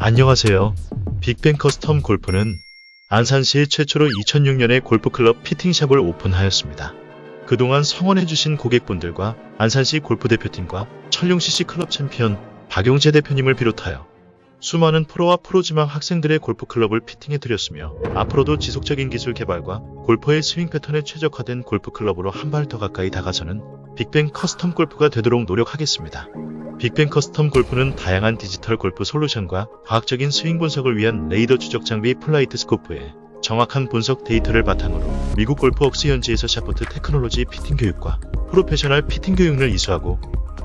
안녕하세요. 빅뱅 커스텀 골프는 안산시 최초로 2006년에 골프클럽 피팅샵을 오픈하였습니다. 그동안 성원해주신 고객분들과 안산시 골프대표팀과 천룡CC 클럽 챔피언 박용재 대표님을 비롯하여 수많은 프로와 프로지망 학생들의 골프클럽을 피팅해드렸으며 앞으로도 지속적인 기술 개발과 골퍼의 스윙 패턴에 최적화된 골프클럽으로 한 발 더 가까이 다가서는 빅뱅 커스텀 골프가 되도록 노력하겠습니다. 빅뱅 커스텀 골프는 다양한 디지털 골프 솔루션과 과학적인 스윙 분석을 위한 레이더 추적 장비 플라이트 스코프에 정확한 분석 데이터를 바탕으로 미국 골프웍스 현지에서 샤프트 테크놀로지 피팅 교육과 프로페셔널 피팅 교육을 이수하고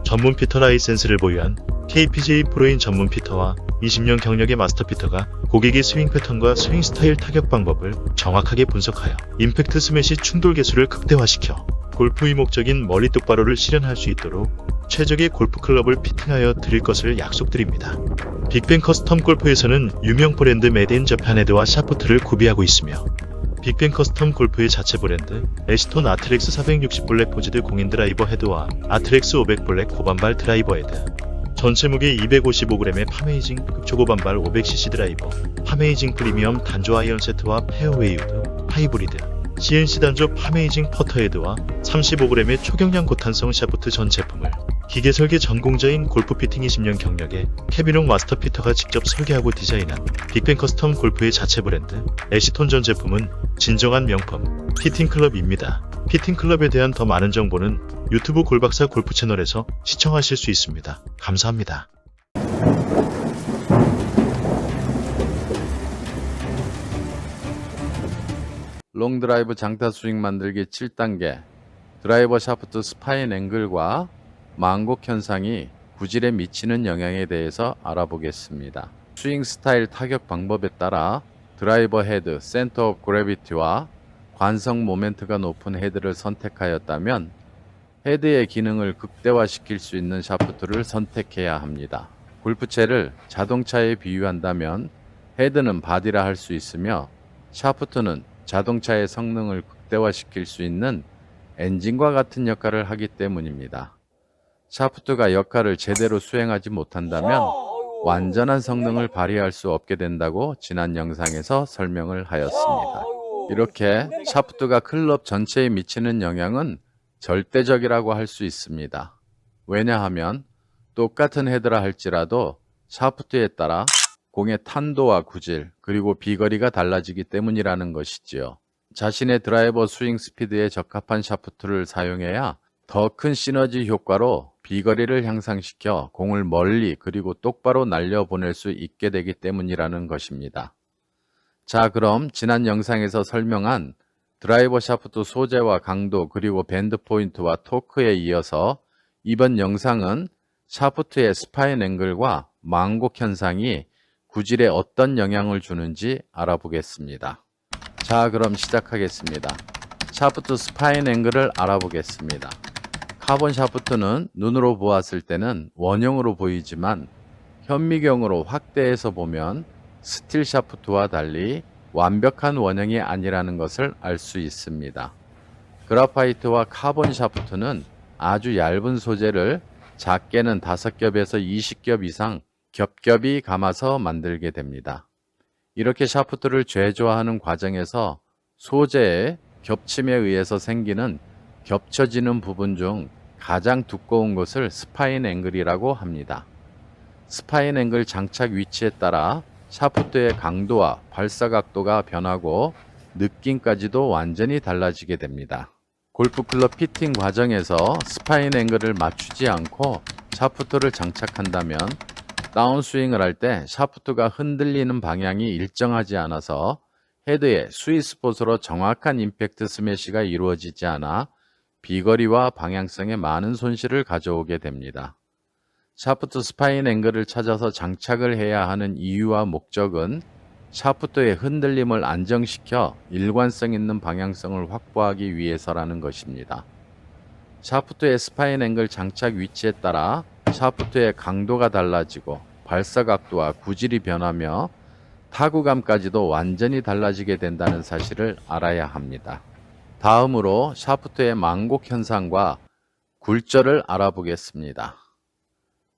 전문 피터 라이센스를 보유한 KPJ 프로인 전문 피터와 20년 경력의 마스터 피터가 고객의 스윙 패턴과 스윙 스타일 타격 방법을 정확하게 분석하여 임팩트 스매시 충돌 개수를 극대화시켜 골프 이목적인 머리 똑바로를 실현할 수 있도록 최적의 골프 클럽을 피팅하여 드릴 것을 약속드립니다. 빅뱅 커스텀 골프에서는 유명 브랜드 메드인 저판 헤드와 샤프트를 구비하고 있으며 빅뱅 커스텀 골프의 자체 브랜드 에시톤 아트렉스 460 블랙 포지드 공인 드라이버 헤드와 아트렉스 500 블랙 고반발 드라이버 헤드 전체 무게 255g의 파메이징 극초고반발 500cc 드라이버 파메이징 프리미엄 단조 아이언 세트와 페어웨이 우드 하이브리드 CNC 단조 파메이징 퍼터 헤드와 35g의 초경량 고탄성 샤프트 전 제품을 기계 설계 전공자인 골프 피팅 20년 경력의 케비농 마스터 피터가 직접 설계하고 디자인한 빅뱅 커스텀 골프의 자체 브랜드 에시톤 전 제품은 진정한 명품 피팅 클럽입니다. 피팅 클럽에 대한 더 많은 정보는 유튜브 골박사 골프 채널에서 시청하실 수 있습니다. 감사합니다. 롱드라이브 장타 스윙 만들기 7단계 드라이버 샤프트 스파인 앵글과 망곡 현상이 구질에 미치는 영향에 대해서 알아보겠습니다. 스윙 스타일 타격 방법에 따라 드라이버 헤드, 센터 오브 그래비티와 관성 모멘트가 높은 헤드를 선택하였다면 헤드의 기능을 극대화시킬 수 있는 샤프트를 선택해야 합니다. 골프채를 자동차에 비유한다면 헤드는 바디라 할 수 있으며 샤프트는 자동차의 성능을 극대화시킬 수 있는 엔진과 같은 역할을 하기 때문입니다. 샤프트가 역할을 제대로 수행하지 못한다면 완전한 성능을 발휘할 수 없게 된다고 지난 영상에서 설명을 하였습니다. 이렇게 샤프트가 클럽 전체에 미치는 영향은 절대적이라고 할 수 있습니다. 왜냐하면 똑같은 헤드라 할지라도 샤프트에 따라 공의 탄도와 구질, 그리고 비거리가 달라지기 때문이라는 것이지요. 자신의 드라이버 스윙 스피드에 적합한 샤프트를 사용해야 더 큰 시너지 효과로 비거리를 향상시켜 공을 멀리 그리고 똑바로 날려보낼 수 있게 되기 때문이라는 것입니다. 자, 그럼 지난 영상에서 설명한 드라이버 샤프트 소재와 강도 그리고 밴드 포인트와 토크에 이어서 이번 영상은 샤프트의 스파인 앵글과 망곡 현상이 구질에 어떤 영향을 주는지 알아보겠습니다. 자, 그럼 시작하겠습니다. 샤프트 스파인 앵글을 알아보겠습니다. 카본 샤프트는 눈으로 보았을 때는 원형으로 보이지만 현미경으로 확대해서 보면 스틸 샤프트와 달리 완벽한 원형이 아니라는 것을 알 수 있습니다. 그라파이트와 카본 샤프트는 아주 얇은 소재를 작게는 5겹에서 20겹 이상 겹겹이 감아서 만들게 됩니다. 이렇게 샤프트를 제조하는 과정에서 소재의 겹침에 의해서 생기는 겹쳐지는 부분 중 가장 두꺼운 것을 스파인 앵글이라고 합니다. 스파인 앵글 장착 위치에 따라 샤프트의 강도와 발사 각도가 변하고 느낌까지도 완전히 달라지게 됩니다. 골프클럽 피팅 과정에서 스파인 앵글을 맞추지 않고 샤프트를 장착한다면 다운스윙을 할 때 샤프트가 흔들리는 방향이 일정하지 않아서 헤드의 스위스폿으로 정확한 임팩트 스매시가 이루어지지 않아 비거리와 방향성에 많은 손실을 가져오게 됩니다. 샤프트 스파인 앵글을 찾아서 장착을 해야 하는 이유와 목적은 샤프트의 흔들림을 안정시켜 일관성 있는 방향성을 확보하기 위해서라는 것입니다. 샤프트의 스파인 앵글 장착 위치에 따라 샤프트의 강도가 달라지고 발사 각도와 구질이 변하며 타구감까지도 완전히 달라지게 된다는 사실을 알아야 합니다. 다음으로 샤프트의 망곡 현상과 굴절을 알아보겠습니다.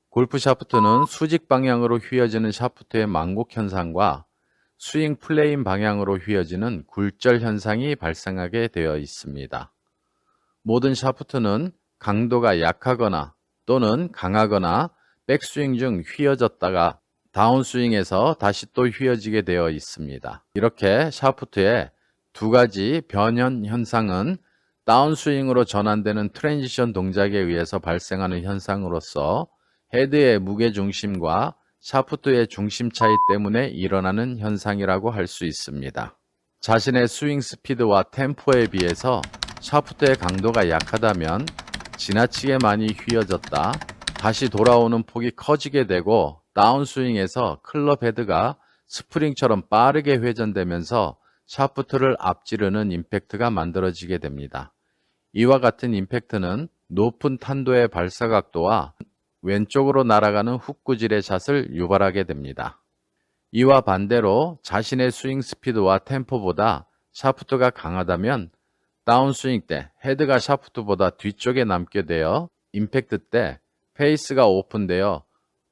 골프 샤프트는 수직 방향으로 휘어지는 샤프트의 망곡 현상과 스윙 플레인 방향으로 휘어지는 굴절 현상이 발생하게 되어 있습니다. 모든 샤프트는 강도가 약하거나 또는 강하거나 백스윙 중 휘어졌다가 다운스윙에서 다시 또 휘어지게 되어 있습니다. 이렇게 샤프트의 두 가지 변현 현상은 다운스윙으로 전환되는 트랜지션 동작에 의해서 발생하는 현상으로서 헤드의 무게 중심과 샤프트의 중심 차이 때문에 일어나는 현상이라고 할 수 있습니다. 자신의 스윙 스피드와 템포에 비해서 샤프트의 강도가 약하다면 지나치게 많이 휘어졌다 다시 돌아오는 폭이 커지게 되고 다운스윙에서 클럽 헤드가 스프링처럼 빠르게 회전되면서 샤프트를 앞지르는 임팩트가 만들어지게 됩니다. 이와 같은 임팩트는 높은 탄도의 발사 각도와 왼쪽으로 날아가는 훅구질의 샷을 유발하게 됩니다. 이와 반대로 자신의 스윙 스피드와 템포보다 샤프트가 강하다면 다운스윙 때 헤드가 샤프트보다 뒤쪽에 남게 되어 임팩트 때 페이스가 오픈되어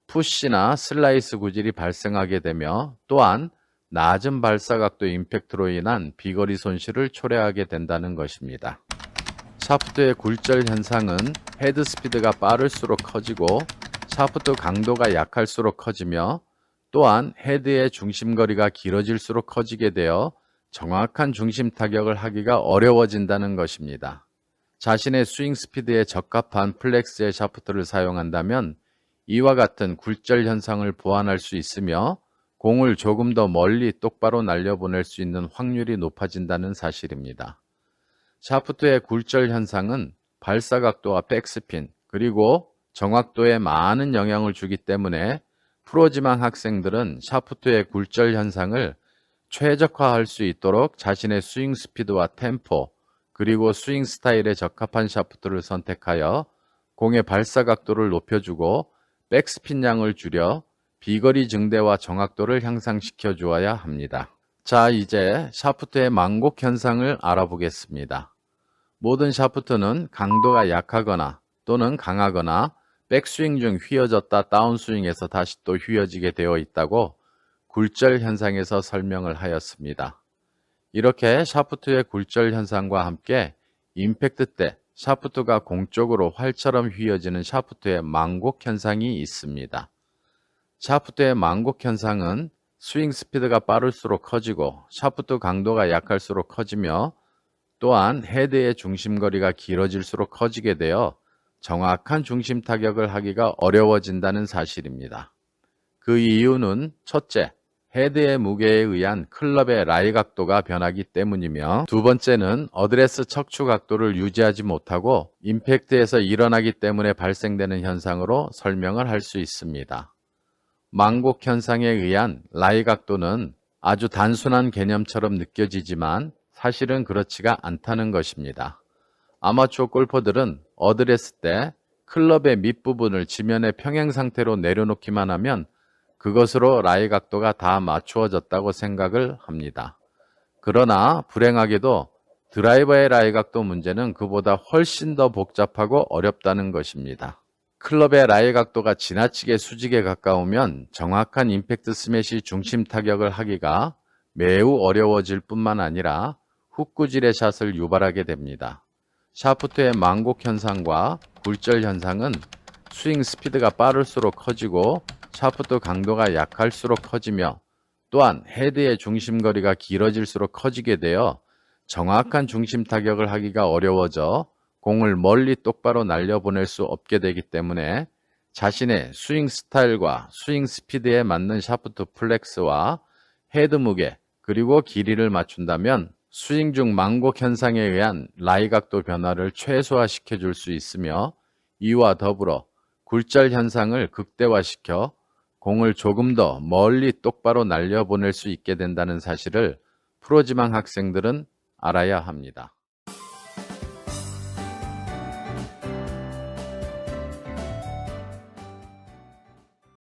푸시나 슬라이스 구질이 발생하게 되며 또한 낮은 발사각도 임팩트로 인한 비거리 손실을 초래하게 된다는 것입니다. 샤프트의 굴절 현상은 헤드 스피드가 빠를수록 커지고 샤프트 강도가 약할수록 커지며 또한 헤드의 중심거리가 길어질수록 커지게 되어 정확한 중심 타격을 하기가 어려워진다는 것입니다. 자신의 스윙 스피드에 적합한 플렉스의 샤프트를 사용한다면 이와 같은 굴절 현상을 보완할 수 있으며 공을 조금 더 멀리 똑바로 날려보낼 수 있는 확률이 높아진다는 사실입니다. 샤프트의 굴절 현상은 발사 각도와 백스핀 그리고 정확도에 많은 영향을 주기 때문에 프로지망 학생들은 샤프트의 굴절 현상을 최적화할 수 있도록 자신의 스윙 스피드와 템포 그리고 스윙 스타일에 적합한 샤프트를 선택하여 공의 발사 각도를 높여주고 백스핀 양을 줄여 비거리 증대와 정확도를 향상시켜 주어야 합니다. 자, 이제 샤프트의 망곡 현상을 알아보겠습니다. 모든 샤프트는 강도가 약하거나 또는 강하거나 백스윙 중 휘어졌다 다운스윙에서 다시 또 휘어지게 되어 있다고 굴절 현상에서 설명을 하였습니다. 이렇게 샤프트의 굴절 현상과 함께 임팩트 때 샤프트가 공쪽으로 활처럼 휘어지는 샤프트의 망곡 현상이 있습니다. 샤프트의 망곡 현상은 스윙 스피드가 빠를수록 커지고 샤프트 강도가 약할수록 커지며 또한 헤드의 중심거리가 길어질수록 커지게 되어 정확한 중심 타격을 하기가 어려워진다는 사실입니다. 그 이유는 첫째, 헤드의 무게에 의한 클럽의 라이 각도가 변하기 때문이며 두 번째는 어드레스 척추 각도를 유지하지 못하고 임팩트에서 일어나기 때문에 발생되는 현상으로 설명을 할 수 있습니다. 망곡 현상에 의한 라이 각도는 아주 단순한 개념처럼 느껴지지만 사실은 그렇지가 않다는 것입니다. 아마추어 골퍼들은 어드레스 때 클럽의 밑부분을 지면의 평행 상태로 내려놓기만 하면 그것으로 라이 각도가 다 맞추어졌다고 생각을 합니다. 그러나 불행하게도 드라이버의 라이 각도 문제는 그보다 훨씬 더 복잡하고 어렵다는 것입니다. 클럽의 라이 각도가 지나치게 수직에 가까우면 정확한 임팩트 스매시 중심 타격을 하기가 매우 어려워질 뿐만 아니라 훅구질의 샷을 유발하게 됩니다. 샤프트의 망곡 현상과 굴절 현상은 스윙 스피드가 빠를수록 커지고 샤프트 강도가 약할수록 커지며 또한 헤드의 중심거리가 길어질수록 커지게 되어 정확한 중심 타격을 하기가 어려워져 공을 멀리 똑바로 날려보낼 수 없게 되기 때문에 자신의 스윙 스타일과 스윙 스피드에 맞는 샤프트 플렉스와 헤드 무게 그리고 길이를 맞춘다면 스윙 중 망곡 현상에 의한 라이 각도 변화를 최소화시켜 줄 수 있으며 이와 더불어 굴절 현상을 극대화시켜 공을 조금 더 멀리 똑바로 날려보낼 수 있게 된다는 사실을 프로지망 학생들은 알아야 합니다.